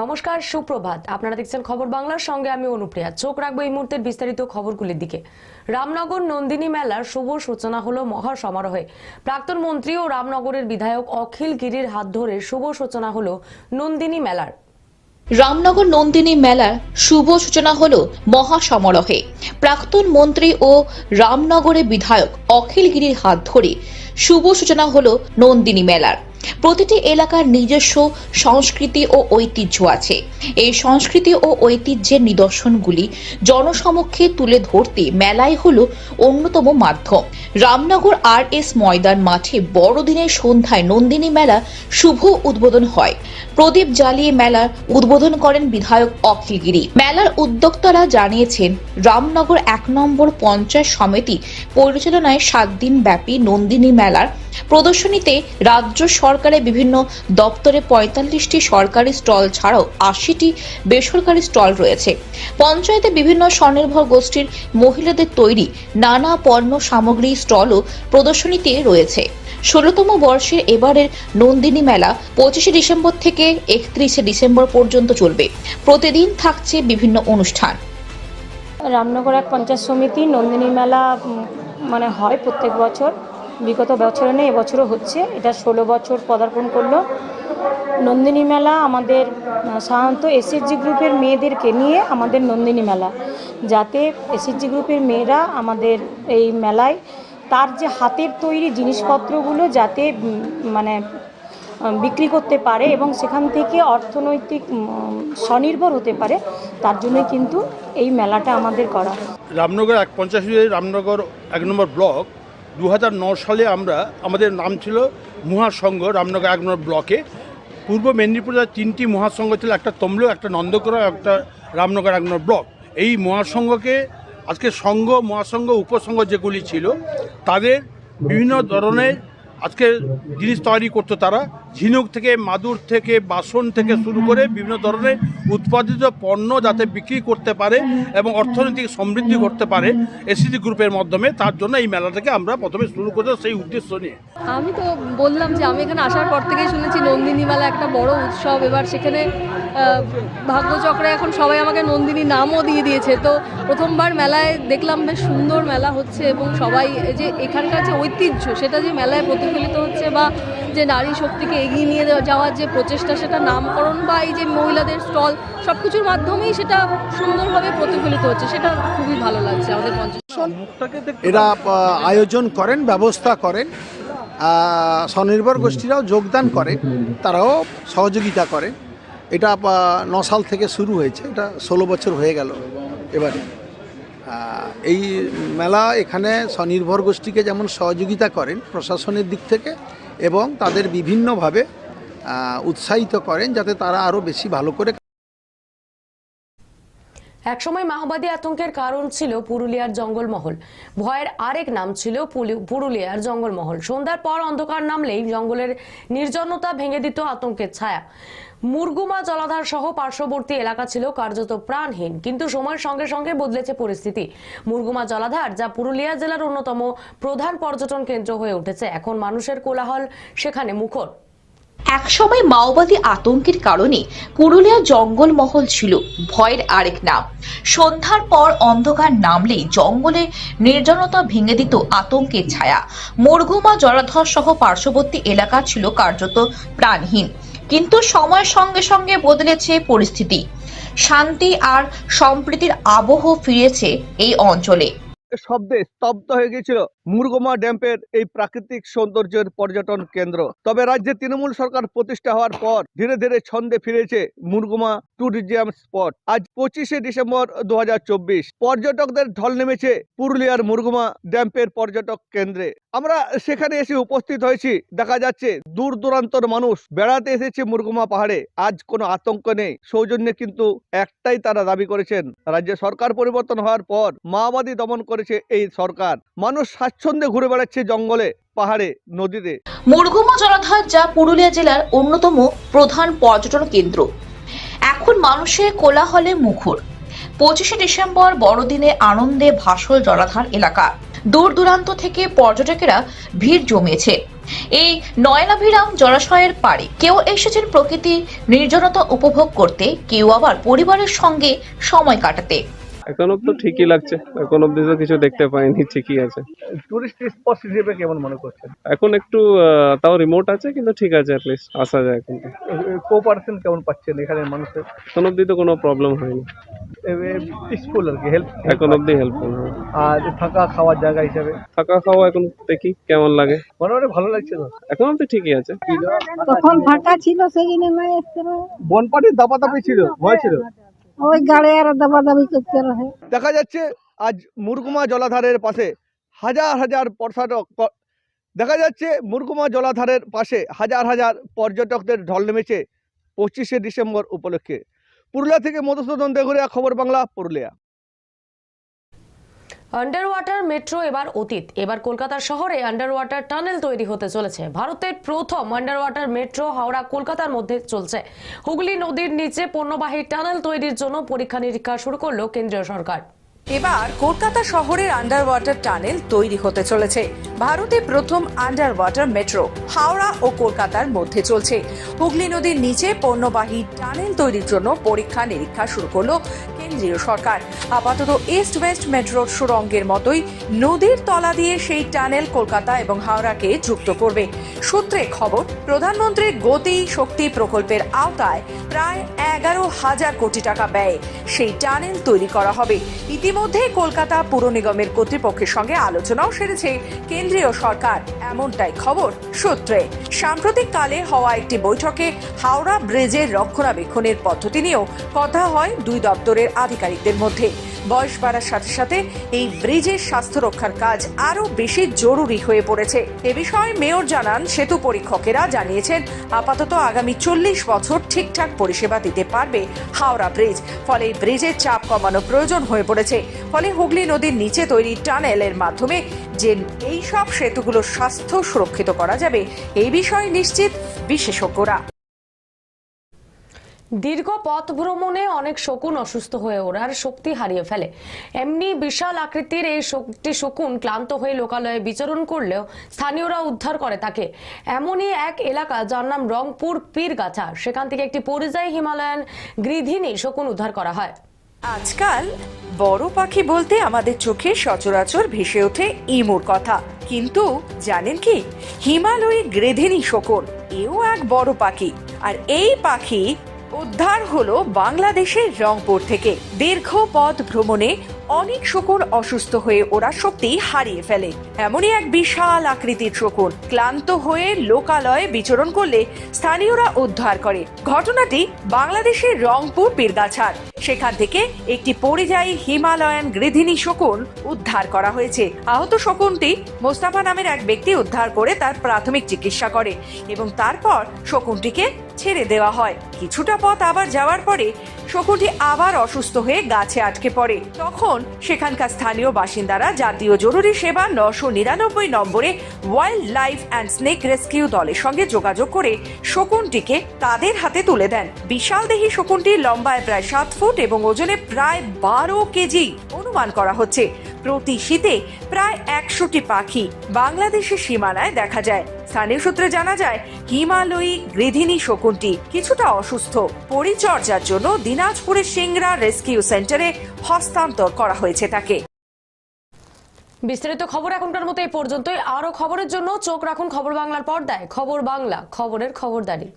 নমস্কার, সুপ্রভাত। আপনারা দেখছেন খবর বাংলার সঙ্গে আমি অনুপ্রিয়া। চোখ রাখব এই মুহূর্তের বিস্তারিত খবরগুলির দিকে। রামনগর নন্দিনী মেলার শুভ সূচনা হলো মহা সমারোহে প্রাক্তন মন্ত্রী ও রামনগরের বিধায়ক অখিল গিরির হাত ধরে শুভ সূচনা হলো নন্দিনী মেলার। রামনগর নন্দিনী মেলার শুভ সূচনা হল মহা সমারোহে প্রাক্তন মন্ত্রী ও রামনগরের বিধায়ক অখিল গিরির হাত ধরে শুভ সূচনা হল নন্দিনী মেলার। প্রতিটি এলাকার নিজস্ব সংস্কৃতি ও ঐতিহ্য আছে। এই সংস্কৃতি ও ঐতিহ্যের নিদর্শনগুলি জনসমক্ষে তুলে ধরতে মেলাই হল অন্যতম মাধ্যম। রামনগর আর এস ময়দান মাঠে বড়দিনের সন্ধ্যায় নন্দিনী মেলা শুভ উদ্বোধন হয়। প্রদীপ জ্বালিয়ে মেলার উদ্বোধন করেন বিধায়ক অখিলগিরি মেলার উদ্যোক্তারা জানিয়েছেন, রামনগর এক নম্বর পঞ্চায়েত সমিতি পরিচালনায় সাত দিন ব্যাপী নন্দিনী মেলার প্রদর্শনীতে রাজ্য সরকারের বিভিন্ন দপ্তরে পঁয়তাল্লিশটি সরকারি স্টল ছাড়াও আশিটি বেসরকারি স্টল রয়েছে। পঞ্চায়েতে বিভিন্ন স্বনির্ভর গোষ্ঠীর মহিলাদের তৈরি নানা পণ্য সামগ্রী স্টলও প্রদর্শনীতে রয়েছে। ষোলতম বর্ষের এবারের নন্দিনী মেলা পঁচিশে ডিসেম্বর থেকে একত্রিশে ডিসেম্বর পর্যন্ত চলবে। প্রতিদিন থাকছে বিভিন্ন অনুষ্ঠান। রামনগর এক পঞ্চায়েত সমিতি নন্দিনী মেলা মানে হয় প্রত্যেক বছর। বিগত বছরে নেই এবছরও হচ্ছে। এটা ষোলো বছর পদার্পণ করল। নন্দিনী মেলা আমাদের সাধারণত এসএসজি গ্রুপের মেয়েদেরকে নিয়ে আমাদের নন্দিনী মেলা। যাতে এসএসজি গ্রুপের মেয়েরা আমাদের এই মেলায় তার যে হাতের তৈরি জিনিসপত্রগুলো যাতে মানে বিক্রি করতে পারে এবং সেখান থেকে অর্থনৈতিক স্বনির্ভর হতে পারে, তার জন্যই কিন্তু এই মেলাটা আমাদের করা। রামনগর এক পঞ্চাশ রামনগর এক নম্বর ব্লক দু সালে আমরা, আমাদের নাম ছিল মহাসংঘ রামনগর এক ব্লকে। পূর্ব মেদিনীপুরে তিনটি মহাসংঘ ছিল, একটা তমলু একটা নন্দকরা একটা রামনগর এক ব্লক। এই মহাসংঘকে, আজকে সংঘ, মহাসংঘ, উপসংঘ যেগুলি ছিল, তাদের বিভিন্ন ধরনের আজকে জিনিস তৈরি করতো তারা। ঝিনুক থেকে, মাদুর থেকে, বাসন থেকে শুরু করে বিভিন্ন ধরনের উৎপাদিত পণ্য যাতে বিক্রি করতে পারে এবং অর্থনৈতিক সমৃদ্ধি করতে পারে এসিডি গ্রুপের মাধ্যমে, তার জন্য এই মেলাটাকে আমরা প্রথমে শুরু করতে সেই উদ্দেশ্য নিয়ে। আমি তো বললাম যে আমি এখানে আসার পর থেকেই শুনেছি নন্দিনী মেলা একটা বড় উৎসব। এবার সেখানে ভাগ্যচক্রে এখন সবাই আমাকে নন্দিনী নামও দিয়ে দিয়েছে। তো প্রথমবার মেলায় দেখলাম বেশ সুন্দর মেলা হচ্ছে এবং সবাই যে এখানকার যে ঐতিহ্য, সেটা যে মেলায় প্রতিফলিত হচ্ছে বা যে নারী শক্তিকে এগিয়ে নিয়ে যাওয়ার যে প্রচেষ্টা সেটা নামকরণ বা এই যে মহিলাদের স্টল সব কিছুর মাধ্যমেই সেটা সুন্দরভাবে প্রতিফলিত হচ্ছে। সেটা খুবই ভালো লাগছে আমাদের পঞ্চাশ এরা আয়োজন করেন ব্যবস্থা করেন স্বনির্ভর গোষ্ঠীরাও যোগদান করেন তারাও সহযোগিতা করেন এটা ন সাল থেকে শুরু হয়েছে এটা ষোলো বছর হয়ে গেল এবারে। এই মেলা এখানে স্বনির্ভর গোষ্ঠীকে যেমন সহযোগিতা করেন প্রশাসনের দিক থেকে এবং তাদের বিভিন্নভাবে উৎসাহিত করেন যাতে তারা আরও বেশি ভালো করে একসময় মাওবাদী আতঙ্কের কারণ ছিল পুরুলিয়ার জঙ্গলমহল। ভয়ের আরেক নাম ছিল পুরুলিয়ার জঙ্গলমহল। সন্ধ্যার পর অন্ধকার নামলেই জঙ্গলের নির্জনতা ভেঙে দিত আতঙ্কের ছায়া। মুরগুমা জলাধার সহ পার্শ্ববর্তী এলাকা ছিল কার্যত প্রাণহীন, কিন্তু সময়ের সঙ্গে সঙ্গে বদলেছে পরিস্থিতি। মুরগুমা জলাধার, যা পুরুলিয়া জেলার অন্যতম প্রধান পর্যটন কেন্দ্র হয়ে উঠেছে, এখন মানুষের কোলাহল সেখানে মুখর। একসময় মাওবাদী আতঙ্কের কারণে পুরুলিয়া জঙ্গলমহল ছিল ভয়ের আরেক নাম। সন্ধ্যার পর অন্ধকার নামলেই জঙ্গলে নির্জনতা ভেঙে দিত আতঙ্কের ছায়া। মরগুমা, জলাধর সহ পার্শ্ববর্তী এলাকা ছিল কার্যত প্রাণহীন। কিন্তু সময়ের সঙ্গে সঙ্গে বদলেছে পরিস্থিতি। শান্তি আর সম্প্রীতির আবহ ফিরেছে এই অঞ্চলে। শব্দে স্তব্ধ হয়ে গিয়েছিল। মুরগমা ড্যাম্পের এই প্রাকৃতিক সৌন্দর্যের পর্যটন কেন্দ্র। তবে রাজ্যে তৃণমূল সরকার প্রতিষ্ঠা হওয়ার পর ধীরে ধীরে ছন্দে ফিরেছে মুরগুমা ট্যুরিজম স্পট। আজ পঁচিশে ডিসেম্বর দুহাজার চব্বিশ, পর্যটকদের ঢল নেমেছে পুরুলিয়ার মুরগুমা ড্যাম্পের পর্যটক কেন্দ্রে। আমরা সেখানে এসে উপস্থিত হয়েছি। দেখা যাচ্ছে দূর দূরান্তর মানুষ বেড়াতে এসেছে মুরগুমা পাহাড়ে। আজ কোনো আতঙ্ক নেই। সৌজন্যে কিন্তু একটাই তারা দাবি করেছেন। রাজ্যে সরকার পরিবর্তন হওয়ার পর মাওবাদী দমন করেছে এই সরকার। মানুষ স্বাচ্ছন্দ্যে ঘুরে বেড়াচ্ছে জঙ্গলে, পাহাড়ে, নদীতে। মুরগুমা জলাধার যা পুরুলিয়া জেলার অন্যতম প্রধান পর্যটন কেন্দ্র। এখন মানুষের কোলাহলে মুখর। পঁচিশে ডিসেম্বর বড়দিনে আনন্দে ভাসল জলাধার এলাকা। দূর দূরান্ত থেকে পর্যটকেরা ভিড় জমিয়েছে। এই নয়নাভিরাম জলাশয়ের পাড়ে কেউ এসেছেন প্রকৃতি নির্জনতা উপভোগ করতে, কেউ আবার পরিবারের সঙ্গে সময় কাটাতে। এখন তো ঠিকই লাগছে। এখন অব্দি তো কিছু দেখতে পাইনি ঠিকই আছে। টুরিস্ট স্পট হিসেবে কেমন মনে করছেন? এখন একটু আহ, তাও রিমোট আছে কিন্তু ঠিক আছে অ্যাটলিস্ট আসা যায় এখন। কোপারেশন কেমন পাচ্ছেন এখানে মানুষের? এখন অব্দি তো কোনো প্রবলেম হয়নি। পিসফুল আর কি হেল্প এখন অব্দি হেল্পফুল আর থাকা খাওয়ার জায়গা হিসাবে? থাকা খাওয়া এখন দেখি কেমন লাগে। মোটামুটি ভালো লাগছে তো। এখন অব্দি ঠিকই আছে। তখন ফাঁকা ছিল সেই জন্য বনপাটির দাপাদাপি ছিল ভয় ছিল। ওই গাড়ি আর দাবাদাবি করতে রহে দেখা যাচ্ছে আজ মুরগুমা জলাধারের পাশে হাজার হাজার পর্যটক দেখা যাচ্ছে মুরগুমা জলাধারের পাশে হাজার হাজার পর্যটকদের ঢল নেমেছে পঁচিশে ডিসেম্বর উপলক্ষে। পুরুলিয়া থেকে Madhusudan Deguria, Khabar Bangla, Purulia. Under water metro এবার অতীত। এবার কলকাতা শহরে আন্ডার ওয়াটার টানেল তৈরি হতে চলেছে। ভারতের প্রথম আন্ডার ওয়াটার মেট্রো হাওড়া কলকাতার মধ্যে চলছে। হুগলি নদীর নিচে পণ্যবাহী টানেল তৈরির জন্য পরীক্ষা নিরীক্ষা শুরু করল কেন্দ্রীয় সরকার। এবার কলকাতা শহরের আন্ডার ওয়াটার টানেল তৈরি হতে চলেছে। ভারতে প্রথম আন্ডার ওয়াটার মেট্রো হাওড়া ও কলকাতার মধ্যে চলছে। হুগলি নদীর নিচে পণ্যবাহী টানেল তৈরির জন্য পরীক্ষা নিরীক্ষা শুরু করল কেন্দ্রীয় সরকার। আপাতত ইস্ট ওয়েস্ট মেট্রোর সুরঙ্গের মতোই নদীর তলা দিয়ে সেই টানেল কলকাতা এবং হাওড়াকে যুক্ত করবে। সূত্রে খবর প্রধানমন্ত্রীর গতি শক্তি প্রকল্পের আওতায় প্রায় এগারো হাজার কোটি টাকা ব্যয়ে সেই টানেল তৈরি করা হবে। ইতিমধ্যে কলকাতা পুর নিগমের কর্তৃপক্ষের সঙ্গে আলোচনাও সেরেছে কেন্দ্রীয় সরকার। এমনটাই খবর সূত্রে। সাম্প্রতিক কালে হওয়া একটি বৈঠকে হাওড়া ব্রিজের রক্ষণাবেক্ষণের পদ্ধতি নিয়েও কথা হয় দুই দপ্তরের আধিকারিকদের মধ্যে। বয়স বাড়ার সাথে সাথে এই ব্রিজের স্বাস্থ্য রক্ষার কাজ আরও বেশি জরুরি হয়ে পড়েছে। এ বিষয়ে মেয়র জানান, সেতু পরীক্ষকেরা জানিয়েছেন, আপাতত আগামী চল্লিশ বছর ঠিকঠাক পরিষেবা দিতে পারবে হাওড়া ব্রিজ। ফলে ব্রিজের চাপ কমানো প্রয়োজন হয়ে পড়েছে। ফলে হুগলি নদীর নিচে তৈরি টানেলের মাধ্যমে যে এই সব সেতুগুলোর স্বাস্থ্য সুরক্ষিত করা যাবে, এই বিষয়ে নিশ্চিত বিশেষজ্ঞরা। দীর্ঘ পথ ভ্রমণে অনেক শকুন অসুস্থ হয়ে ওড়ার শক্তি হারিয়ে ফেলে। এমনি বিশাল আকৃতির এই শক্তি শকুন ক্লান্ত হয়ে লোকালয়ে বিচরণ করলেও স্থানীয়রা উদ্ধার করে তাকে। এমনই এক এলাকা যার নাম রংপুর পীরগাছা, সেখান থেকে একটি পরিযায়ী হিমালয়ান গৃধিনী শকুন উদ্ধার করা হয়। আজকাল বড় পাখি বলতে আমাদের চোখে সচরাচর ভেসে ওঠে ইমুর কথা। কিন্তু জানেন কি? হিমালয়ে গ্রেধেনি শকুন এও এক বড় পাখি। আর এই পাখি উদ্ধার হলো বাংলাদেশের রংপুর থেকে। দীর্ঘ পথ ভ্রমণে অনেক শকুন অসুস্থ হয়ে ওরা শক্তি হারিয়ে ফেলে। এমনই এক বিশাল আকৃতির শকুন। ক্লান্ত হয়ে লোকালয়ে বিচরণ করলে স্থানীয়রা উদ্ধার করে। ঘটনাটি বাংলাদেশের রংপুর পীরগাছার সেখান থেকে একটি পরিযায়ী হিমালয়ান গৃধিনী শকুন উদ্ধার করা হয়েছে। আহত শকুনটি মোস্তাফা নামের এক ব্যক্তি উদ্ধার করে তার প্রাথমিক চিকিৎসা করে এবং তারপর শকুনটিকে ছেড়ে দেওয়া হয়। কিছুটা পথ আবার যাওয়ার পরে শকুনটি আবার অসুস্থ হয়ে গাছে আটকে পড়ে। তখন সেখানকার স্থানীয় বাসিন্দারা জাতীয় জরুরি সেবা নশো নিরানব্বই নম্বরে wildlife and snake rescue দলের সঙ্গে যোগাযোগ করে শকুনটিকে তাদের হাতে তুলে দেন। বিশাল দেহি শকুনটির লম্বায় প্রায় সাত ফুট এবং ওজনে প্রায় বারো কেজি অনুমান করা হচ্ছে। প্রতি শীতে প্রায় একশোটি পাখি বাংলাদেশের সীমানায় দেখা যায়। স্থানীয় সূত্রে জানা যায়, হিমালয়ী গৃধিনী শকুনটি কিছুটা অসুস্থ। পরিচর্যার জন্য দিনাজপুরের সিংরা রেস্কিউ সেন্টারে হস্তান্তর করা হয়েছে তাকে। বিস্তারিত খবর এখনকার মতো এই পর্যন্তই। আরও খবরের জন্য চোখ রাখুন খবর বাংলার পর্দায়। খবর বাংলা, খবরের খবরদারি।